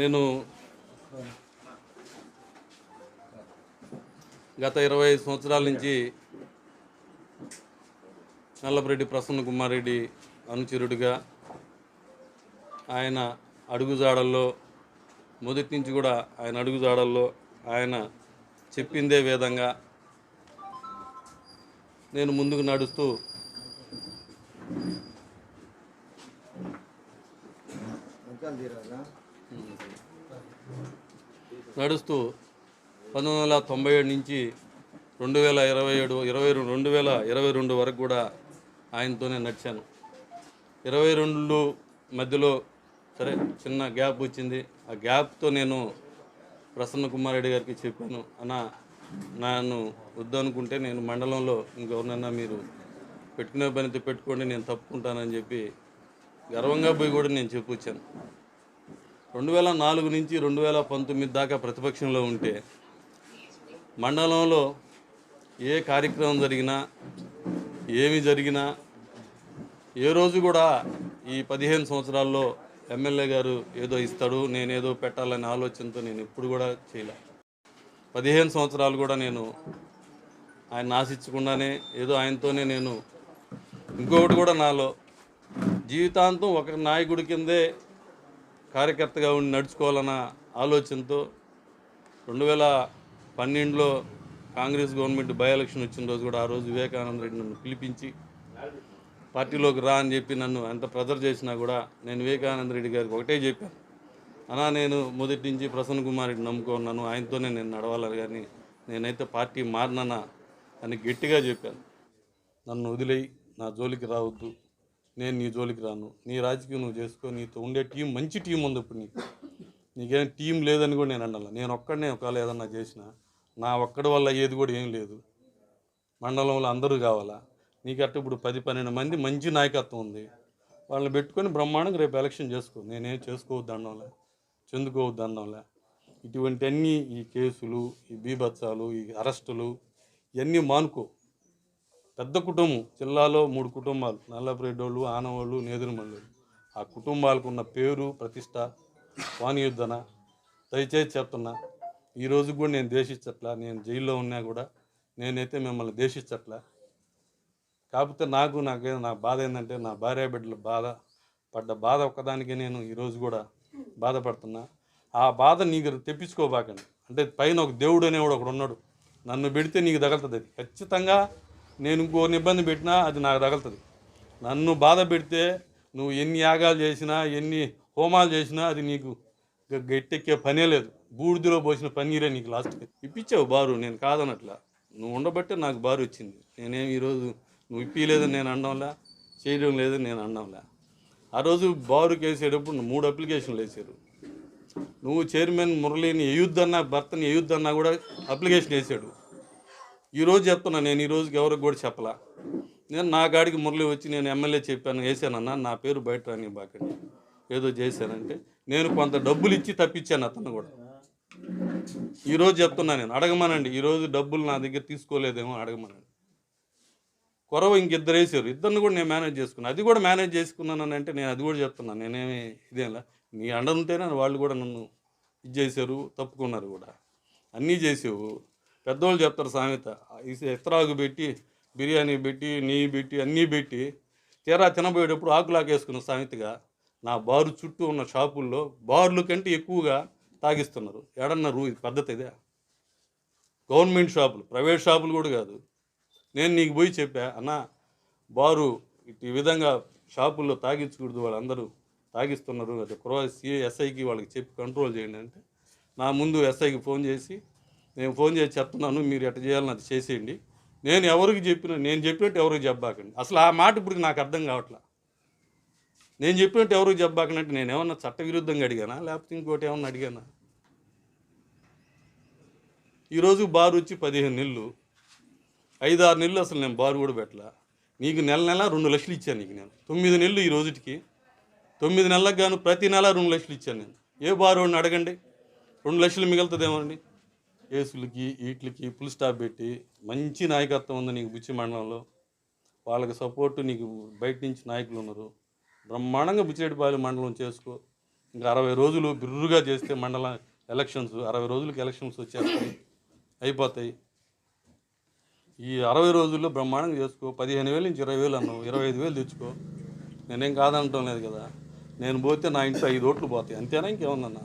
నేను గత ఇరవై ఐదు సంవత్సరాల నుంచి నల్లపరెడ్డి ప్రసన్న కుమార్ రెడ్డి అనుచరుడిగా ఆయన అడుగుజాడల్లో మొదటి నుంచి కూడా ఆయన అడుగుజాడల్లో ఆయన చెప్పిందే విధంగా నేను ముందుకు నడుస్తూ నడుస్తూ పంతొమ్మిది వందల తొంభై ఏడు నుంచి రెండు వేల ఇరవై ఏడు ఇరవై రెండు రెండు వేల ఇరవై రెండు వరకు కూడా ఆయనతోనే నడిచాను. ఇరవై రెండు మధ్యలో సరే చిన్న గ్యాప్ వచ్చింది. ఆ గ్యాప్తో నేను ప్రసన్న కుమార్ రెడ్డి గారికి చెప్పాను అన్న నన్ను వద్దనుకుంటే నేను మండలంలో ఇంకెవరినన్నా మీరు పెట్టుకునే పనితో పెట్టుకోండి నేను తప్పుకుంటానని చెప్పి గర్వంగా పోయి కూడా నేను చెప్పొచ్చాను. రెండు వేల నాలుగు నుంచి రెండు వేల పంతొమ్మిది దాకా ప్రతిపక్షంలో ఉంటే మండలంలో ఏ కార్యక్రమం జరిగినా ఏమి జరిగినా ఏ రోజు కూడా ఈ పదిహేను సంవత్సరాల్లో ఎమ్మెల్యే గారు ఏదో ఇస్తాడు నేనేదో పెట్టాలనే ఆలోచనతో నేను ఎప్పుడు కూడా చేయలే. పదిహేను సంవత్సరాలు కూడా నేను ఆయన ఆశించకుండానే ఏదో ఆయనతోనే నేను ఇంకొకటి కూడా నాలో జీవితాంతం ఒక నాయకుడి కిందే కార్యకర్తగా ఉండి నడుచుకోవాలన్న ఆలోచనతో రెండు వేల పన్నెండులో కాంగ్రెస్ గవర్నమెంట్ బై ఎలక్షన్ వచ్చిన రోజు కూడా ఆ రోజు వివేకానంద రెడ్డి నన్ను పిలిపించి పార్టీలోకి రా అని చెప్పి నన్ను ఎంత ప్రెజర్ చేసినా కూడా నేను వివేకానంద రెడ్డి గారికి ఒకటే చెప్పాను. అనా నేను మొదటి నుంచి ప్రసన్న కుమార్ రెడ్డి నమ్ముకున్నాను ఆయనతోనే నేను నడవాలి కానీ నేనైతే పార్టీ మారినా అని గట్టిగా చెప్పాను. నన్ను వదిలేయి నా జోలికి రావద్దు నేను నీ జోలికి రాను. నీ రాజకీయం నువ్వు చేసుకో. నీతో ఉండే టీం మంచి టీం ఉంది ఇప్పుడు నీకు. నీకేం టీం లేదని కూడా నేను అనాల. నేను ఒక్కడనే ఒకవేళ ఏదన్నా చేసిన నా ఒక్కడి వల్ల ఏది కూడా ఏం లేదు. మండలంలో అందరూ కావాలా? నీకు అట్ట ఇప్పుడు పది పన్నెండు మంది మంచి నాయకత్వం ఉంది. వాళ్ళని పెట్టుకొని బ్రహ్మాండంగా రేపు ఎలక్షన్ చేసుకో. నేనేం చేసుకోవద్దు అన్నంలే చెందుకోవద్దు అన్నంలే ఇటువంటి అన్నీ ఈ కేసులు ఈ బీభత్సాలు ఈ అరెస్టులు ఇవన్నీ మానుకో. పెద్ద కుటుంబం జిల్లాలో మూడు కుటుంబాలు నల్లపురెడ్డోళ్ళు ఆనవాళ్ళు నేదురుమల్లు ఆ కుటుంబాలకు ఉన్న పేరు ప్రతిష్ట వాణియుద్ధన దయచేసి చెప్తున్నా ఈ రోజు కూడా నేను దేశించట్లా నేను జైల్లో ఉన్నా కూడా నేనైతే మిమ్మల్ని దేశించట్లా. కాకపోతే నాకు నాకే నా బాధ ఏంటంటే నా భార్య బిడ్డల బాధ పడ్డ బాధ ఒక్కదానికే నేను ఈరోజు కూడా బాధపడుతున్నా. ఆ బాధ నీకు తెప్పించుకోబాకండి. అంటే పైన ఒక దేవుడు అనేవాడు ఒకడు ఉన్నాడు. నన్ను పెడితే నీకు తగలుతుంది అది. ఖచ్చితంగా నేను ఇంకోని ఇబ్బంది పెట్టినా అది నాకు తగులుతుంది. నన్ను బాధ పెడితే నువ్వు ఎన్ని యాగాలు చేసినా ఎన్ని హోమాలు చేసినా అది నీకు గట్టెక్కే పనే లేదు. బూడిదలో పోసిన పన్నీరే నీకు లాస్ట్ ఇప్పించావు బారు నేను కాదనట్లా. నువ్వు ఉండబట్టే నాకు బారు వచ్చింది. నేనేం ఈరోజు నువ్వు ఇప్పిలేదని నేను అనడంలా చేయడం లేదని నేను అనడంలా. ఆ రోజు బారుకి వేసేటప్పుడు నువ్వు మూడు అప్లికేషన్లు వేసారు నువ్వు చైర్మన్ మురళిని వేయొద్దన్నా భర్తని వేయొద్దన్నా కూడా అప్లికేషన్ వేసాడు. ఈరోజు చెప్తున్నా నేను ఈరోజుకి ఎవరికి కూడా చెప్పలా. నేను నా గాడికి మురళి వచ్చి నేను ఎమ్మెల్యే చెప్పాను వేసానన్నా నా పేరు బయట రాని బాకండి ఏదో చేశానంటే నేను కొంత డబ్బులు ఇచ్చి తప్పించాను అతను కూడా. ఈరోజు చెప్తున్నా నేను అడగమనండి ఈరోజు డబ్బులు నా దగ్గర తీసుకోలేదేమో అడగమనండి. కొరవ ఇంకిద్దరు వేసారు ఇద్దరిని కూడా నేను మేనేజ్ చేసుకున్నాను అది కూడా మేనేజ్ చేసుకున్నాను అంటే నేను అది కూడా చెప్తున్నాను నేనేమి ఇదేలా నీ అండంతేనే ఉంటేనే వాళ్ళు కూడా నన్ను ఇది చేశారు తప్పుకున్నారు కూడా. అన్నీ చేసావు. పెద్దోళ్ళు చెప్తారు సామెత. ఈ ఎత్తరాకు పెట్టి బిర్యానీ పెట్టి నెయ్యి పెట్టి అన్నీ పెట్టి తీరా తినబోయేటప్పుడు ఆకులాకేసుకున్న సామెతగా నా బారు చుట్టూ ఉన్న షాపుల్లో బార్లు కంటే ఎక్కువగా తాగిస్తున్నారు. ఎడన్నారు రూ పద్ధతి ఇదే? గవర్నమెంట్ షాపులు ప్రైవేట్ షాపులు కూడా కాదు. నేను నీకు పోయి చెప్పా అన్న బారు ఈ విధంగా షాపుల్లో తాగించకూడదు వాళ్ళందరూ తాగిస్తున్నారు. అది కురవ ఎస్ఐకి వాళ్ళకి చెప్పి కంట్రోల్ చేయండి అంటే నా ముందు ఎస్ఐకి ఫోన్ చేసి నేను ఫోన్ చేసి చెప్తున్నాను మీరు ఎట్ట చేయాలని అది చేసేయండి. నేను ఎవరికి చెప్పిన నేను చెప్పినట్టు ఎవరికి చెప్పాకండి అసలు ఆ మాట ఇప్పుడు నాకు అర్థం కావట్లా. నేను చెప్పినట్టు ఎవరికి చెప్పాకనంటే నేను ఏమన్నా చట్టవిరుద్ధంగా అడిగానా? లేకపోతే ఇంకోటి ఏమన్నా అడిగానా? ఈరోజు బారు వచ్చి పదిహేను నెలలు. ఐదు ఆరు నెలలు అసలు నేను బారు కూడా పెట్టలా. నీకు నెల నెల రెండు లక్షలు ఇచ్చాను నీకు నేను. తొమ్మిది నెలలు ఈ రోజుకి తొమ్మిది నెలలకు గాను ప్రతి నెల రెండు లక్షలు ఇచ్చాను నేను. ఏ బారు వాడిని అడగండి? రెండు లక్షలు మిగులుతుందేమోనండి కేసులకి వీటికి ఫుల్ స్టాప్ పెట్టి మంచి నాయకత్వం ఉంది నీకు బుచ్చి మండలంలో. వాళ్ళకి సపోర్టు నీకు బయట నుంచి నాయకులు ఉన్నారు. బ్రహ్మాండంగా బుచ్చిరెడ్డిపాలెం మండలం చేసుకో. ఇంకా అరవై రోజులు బిర్రుగా చేస్తే మండల ఎలక్షన్స్ అరవై రోజులకి ఎలక్షన్స్ వచ్చేస్తాయి అయిపోతాయి. ఈ అరవై రోజుల్లో బ్రహ్మాండంగా చేసుకో. పదిహేను వేలు నుంచి ఇరవై వేలు అన్నావు. ఇరవై ఐదు వేలు తెచ్చుకో. నేనేం కాదనటం లేదు కదా. నేను పోతే నా ఇంట్లో ఐదు ఓట్లు పోతాయి. అంతేనా ఇంకేముందన్నా?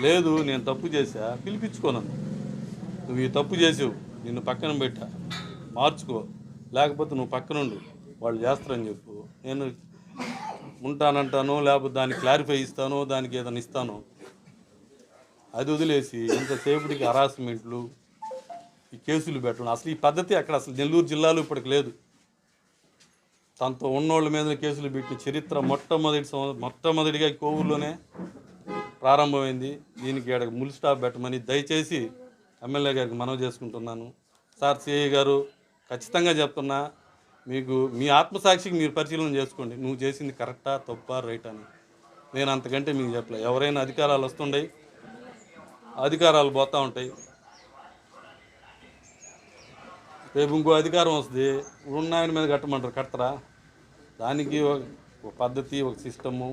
లేదు నేను తప్పు చేశా. పిలిపించుకోనన్ను నువ్వు ఈ తప్పు చేసావు. నిన్ను పక్కన పెట్టా. మార్చుకో. లేకపోతే నువ్వు పక్కనుండు. వాళ్ళు చేస్తారని చెప్పు. నేను ఉంటానంటాను లేకపోతే దానికి క్లారిఫై ఇస్తాను దానికి ఏదైనా ఇస్తాను. అది వదిలేసి ఇంతసేపటికి హరాస్మెంట్లు ఈ కేసులు పెట్టడం. అసలు ఈ పద్ధతి అక్కడ అసలు నెల్లూరు జిల్లాలో ఇప్పటికి లేదు. తనతో ఉన్నోళ్ళ మీద కేసులు పెట్టిన చరిత్ర మొట్టమొదటి సంవత్సరం మొట్టమొదటిగా కోవూరులోనే ప్రారంభమైంది. దీనికి ఇక్కడ ముల్ స్టాప్ పెట్టమని దయచేసి ఎమ్మెల్యే గారికి మనవి చేసుకుంటున్నాను. సార్ సిఐ గారు ఖచ్చితంగా చెప్తున్నా మీకు మీ ఆత్మసాక్షికి మీరు పరిశీలన చేసుకోండి. నువ్వు చేసింది కరెక్టా తప్పా రైట్ అని. నేను అంతకంటే మీకు చెప్పలే. ఎవరైనా అధికారాలు వస్తుండయి అధికారాలు పోతూ ఉంటాయి. రేపు ఇంకో అధికారం వస్తుంది. ఉన్న ఆయన మీద కట్టమంటారు కట్టరా? దానికి ఒక ఒక పద్ధతి ఒక సిస్టము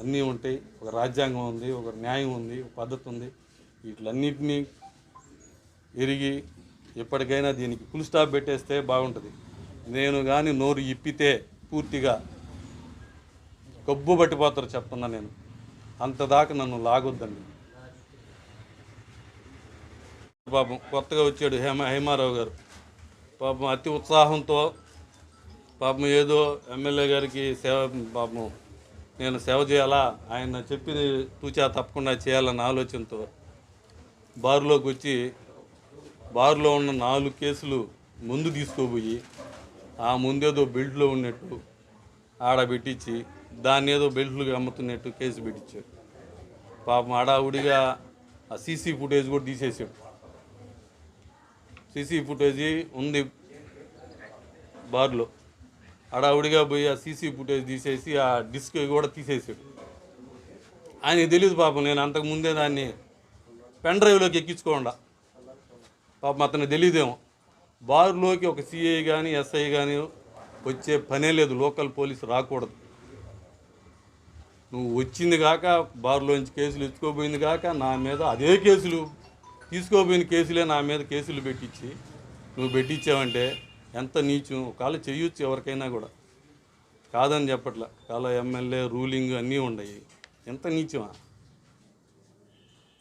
అన్నీ ఉంటాయి. ఒక రాజ్యాంగం ఉంది ఒక న్యాయం ఉంది ఒక పద్ధతి ఉంది. వీటిలన్నింటినీ ఎరిగి ఎప్పటికైనా దీనికి ఫుల్ స్టాప్ పెట్టేస్తే బాగుంటుంది. నేను కానీ నోరు ఇప్పితే పూర్తిగా గబ్బు పట్టిపోతారు చెప్తున్నా నేను. అంత దాకా నన్ను లాగొద్దండి. పాపం కొత్తగా వచ్చాడు హేమ హేమారావు గారు. పాపం అతి ఉత్సాహంతో పాపం ఏదో ఎమ్మెల్యే గారికి సేవ పాపం నేను సేవ చేయాలా? ఆయన చెప్పింది తూచా తప్పకుండా చేయాలన్న ఆలోచనతో బారులోకి వచ్చి బారులో ఉన్న నాలుగు కేసులు ముందు తీసుకోపోయి ఆ ముందేదో బెల్ట్లో ఉన్నట్టు ఆడ పెట్టించి దాన్ని ఏదో బెల్ట్లు అమ్ముతున్నట్టు కేసు పెట్టించాడు పాపం ఆడావుడిగా ఆ సీసీ ఫుటేజ్ కూడా తీసేసాడు సీసీ ఫుటేజ్ ఉంది బార్లో. హడావుడిగా పోయి ఆ సీసీ ఫుటేజ్ తీసేసి ఆ డిస్క్ కూడా తీసేసాడు. ఆయనకి తెలియదు పాపం నేను అంతకు ముందే దాన్ని పెన్ డ్రైవ్లోకి ఎక్కించుకోకుండా. పాపం అతను తెలియదేమో బార్లోకి ఒక సిఐ కానీ ఎస్ఐ కానీ వచ్చే పనే లేదు లోకల్ పోలీసు రాకూడదు. నువ్వు వచ్చింది కాక బారులోంచి కేసులు ఎత్తుకోపోయింది కాక నా మీద అదే కేసులు తీసుకోపోయిన కేసులే నా మీద కేసులు పెట్టించి నువ్వు పెట్టించావంటే ఎంత నీచం ఒకవేళ చేయొచ్చు ఎవరికైనా కూడా. కాదని చెప్పట్లా. కాళ్ళ ఎమ్మెల్యే రూలింగ్ అన్నీ ఉన్నాయి ఎంత నీచమా?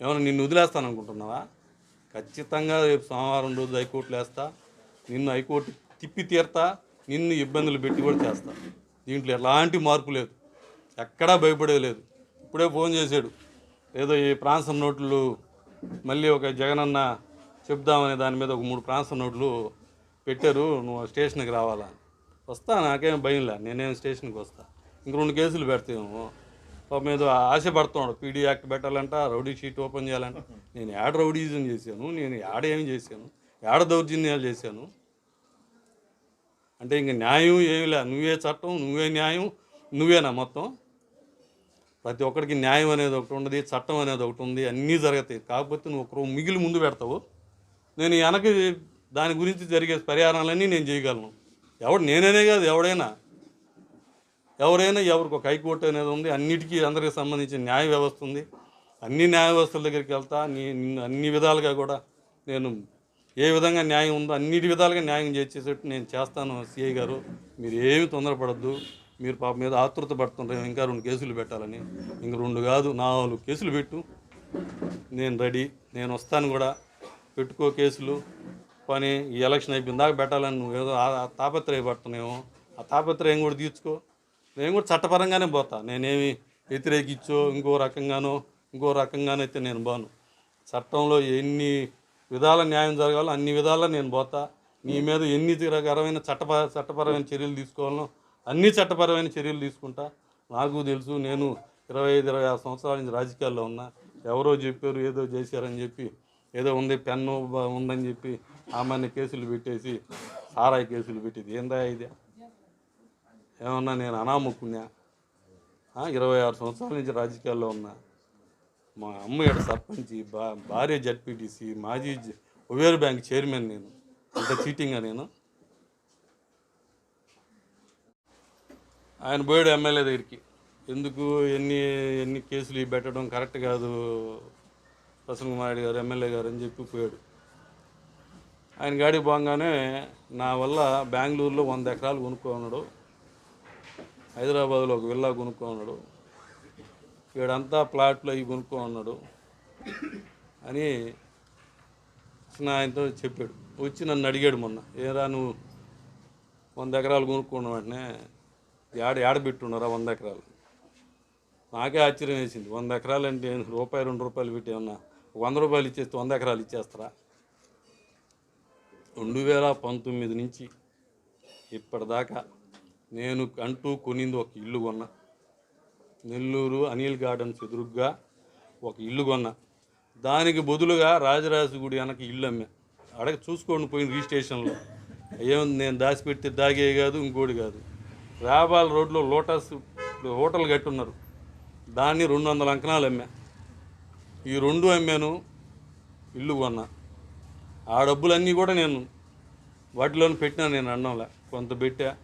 ఏమైనా నిన్ను వదిలేస్తాను అనుకుంటున్నావా ఖచ్చితంగా రేపు సోమవారం రోజు హైకోర్టులో వేస్తా. నిన్ను హైకోర్టు తిప్పి తీరతా. నిన్ను ఇబ్బందులు పెట్టి కూడా చేస్తా. దీంట్లో ఎలాంటి మార్పు లేదు. ఎక్కడా భయపడేది లేదు. ఇప్పుడే ఫోన్ చేశాడు. ఏదో ఈ ప్రాంతం నోట్లు మళ్ళీ ఒక జగనన్న చెప్దామనే దాని మీద ఒక మూడు ప్రాంతం నోట్లు పెట్టారు నువ్వు స్టేషన్కి రావాలా? అని. వస్తా నాకేం భయంలే నేనేం స్టేషన్కి వస్తా. ఇంక రెండు కేసులు పెడతాము పాపం ఏదో ఆశపడుతున్నాడు పీడీ యాక్ట్ పెట్టాలంట రౌడీ షీట్ ఓపెన్ చేయాలంట. నేను యాడ రౌడీజం చేశాను నేను యాడ ఏం చేశాను యాడ దౌర్జన్యాలు చేశాను? అంటే ఇంక న్యాయం ఏమి లే నువ్వే చట్టం నువ్వే న్యాయం నువ్వేనా మొత్తం? ప్రతి ఒక్కడికి న్యాయం అనేది ఒకటి ఉండదు చట్టం అనేది ఒకటి ఉంది అన్నీ జరుగుతాయి. కాకపోతే నువ్వు ఒక మిగిలి ముందు పెడతావు. నేను వెనక దాని గురించి జరిగే పరిహారాలన్నీ నేను చేయగలను. ఎవడు నేననే కాదు ఎవడైనా. ఎవరైనా ఎవరికి ఒక హైకోర్టు అనేది ఉంది అన్నిటికీ అందరికి సంబంధించిన న్యాయ వ్యవస్థ ఉంది. అన్ని న్యాయ వ్యవస్థల దగ్గరికి వెళ్తా నీ అన్ని విధాలుగా కూడా నేను ఏ విధంగా న్యాయం ఉందో అన్నిటి విధాలుగా న్యాయం చేసేటట్టు నేను చేస్తాను సిఐ గారు. మీరు ఏమి తొందరపడద్దు. మీరు పాప మీద ఆతృత పడుతుంటారు ఇంకా రెండు కేసులు పెట్టాలని. ఇంక రెండు కాదు నాలుగు కేసులు పెట్టు. నేను రెడీ. నేను వస్తాను కూడా. పెట్టుకో కేసులు. పని ఈ ఎలక్షన్ అయిపోయింది దాకా పెట్టాలని నువ్వు ఏదో ఆ- తాపత్రయపడుతున్నావు ఆ తాపత్రయం కూడా తీర్చుకో. నేను కూడా చట్టపరంగానే పోతా. నేనేమి వ్యతిరేకించో ఇంకో రకంగానో ఇంకో రకంగానో అయితే నేను బాను చట్టంలో ఎన్ని విధాల న్యాయం జరగాలో అన్ని విధాలా నేను పోతా. నీ మీద ఎన్ని రకరమైన చట్టప చట్టపరమైన చర్యలు తీసుకోవాలనో అన్ని చట్టపరమైన చర్యలు తీసుకుంటా. నాకు తెలుసు నేను ఇరవై ఐదు ఇరవై ఆరు సంవత్సరాల నుంచి రాజకీయాల్లో ఉన్నా. ఎవరో చెప్పారు ఏదో చేశారని చెప్పి ఏదో ఉంది పెన్ను ఉందని చెప్పి ఆమెని కేసులు పెట్టేసి సారాయి కేసులు పెట్టేది. ఏందా ఇది? ఏమన్నా నేను అనాముకున్నా ఇరవై ఆరు సంవత్సరాల నుంచి రాజకీయాల్లో ఉన్నా. మా అమ్మ ఇక్కడ సర్పంచి బా భార్య జడ్పీటీసీ మాజీ ఉబేర్ బ్యాంక్ చైర్మన్ నేను. అంత చీటింగా నేను. ఆయన పోయాడు ఎమ్మెల్యే దగ్గరికి. ఎందుకు ఎన్ని ఎన్ని కేసులు పెట్టడం కరెక్ట్ కాదు ప్రసన్న కుమార్ రెడ్డి గారు ఎమ్మెల్యే గారు అని చెప్పి పోయాడు. ఆయన గాడికి పోగానే నా వల్ల బెంగళూరులో వంద ఎకరాలు కొనుక్కున్నాడు. హైదరాబాద్లో ఒక విల్లా కొనుక్కున్నాడు. వీడంతా ప్లాట్లు అవి కొనుక్కున్నాడు అని కృష్ణ ఆయనతో చెప్పాడు. వచ్చి నన్ను అడిగాడు మొన్న ఏరా నువ్వు వంద ఎకరాలు కొనుక్కున్న వెంటనే ఏడ ఏడబెట్టున్నారా వంద ఎకరాలు? నాకే ఆశ్చర్యం వేసింది. వంద ఎకరాలు అంటే రూపాయి రెండు రూపాయలు పెట్టి ఏమన్నా వంద రూపాయలు ఇచ్చేస్తే వంద ఎకరాలు ఇచ్చేస్తారా? రెండు వేల పంతొమ్మిది నుంచి ఇప్పటిదాకా నేను అంటూ కొనింది ఒక ఇల్లు కొన్నా. నెల్లూరు అనిల్ గార్డెన్స్ ఎదురుగ్గా ఒక ఇల్లు కొన్నా. దానికి బదులుగా రాజరాజు గుడి వెనక ఇల్లు అమ్మే. అడగ చూసుకోండి పోయింది రిజిస్ట్రేషన్లో ఏముంది నేను దాచిపెడితే దాగే కాదు ఇంకోటి కాదు. రాబాల్ రోడ్లో లోటస్ హోటల్ కట్టున్నారు. దాన్ని రెండు వందల అంకణాలు అమ్మా. ఈ రెండు అమ్మాను ఇల్లు కొన్నా. ఆ డబ్బులన్నీ కూడా నేను వాటిలోనే పెట్టినా నేను అన్నంలా. కొంత పెట్టా.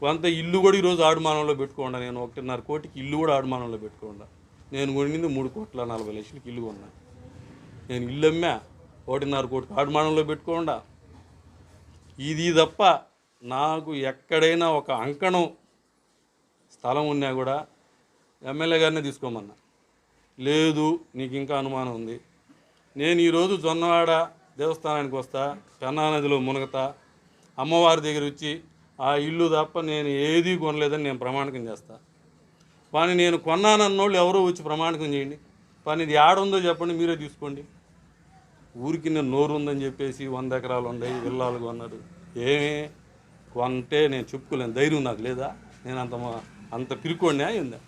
కొంత ఇల్లు కూడా ఈరోజు ఆడుమానంలో పెట్టుకోండా నేను. ఒకటిన్నర కోటికి ఇల్లు కూడా ఆడుమానంలో పెట్టుకోండా. నేను కొనింది మూడు కోట్ల నలభై లక్షలకి ఇల్లు కొన్నా. నేను ఇల్లు అమ్మా ఒకటిన్నర కోటికి ఆడుమానంలో పెట్టుకోండా. ఇది తప్ప నాకు ఎక్కడైనా ఒక అంకణం స్థలం ఉన్నా కూడా ఎమ్మెల్యే గారినే తీసుకోమన్నా. లేదు నీకు ఇంకా అనుమానం ఉంది. నేను ఈరోజు జొన్నవాడ దేవస్థానానికి వస్తా పెన్నా నదిలో మునగతా అమ్మవారి దగ్గర వచ్చి ఆ ఇల్లు తప్ప నేను ఏదీ కొనలేదని నేను ప్రమాణకం చేస్తా. కానీ నేను కొన్నానన్నోళ్ళు ఎవరో వచ్చి ప్రమాణకం చేయండి. కానీ ఇది ఆడుందో చెప్పండి మీరే తీసుకోండి. ఊరికి నేను నోరు ఉందని చెప్పేసి వంద ఎకరాలు ఉన్నాయి విల్లాలు కొన్నాడు ఏమే? కొంటే నేను చెప్పుకోలేను ధైర్యం నాకు లేదా? నేను అంత అంత పిరుకోండి అయిందా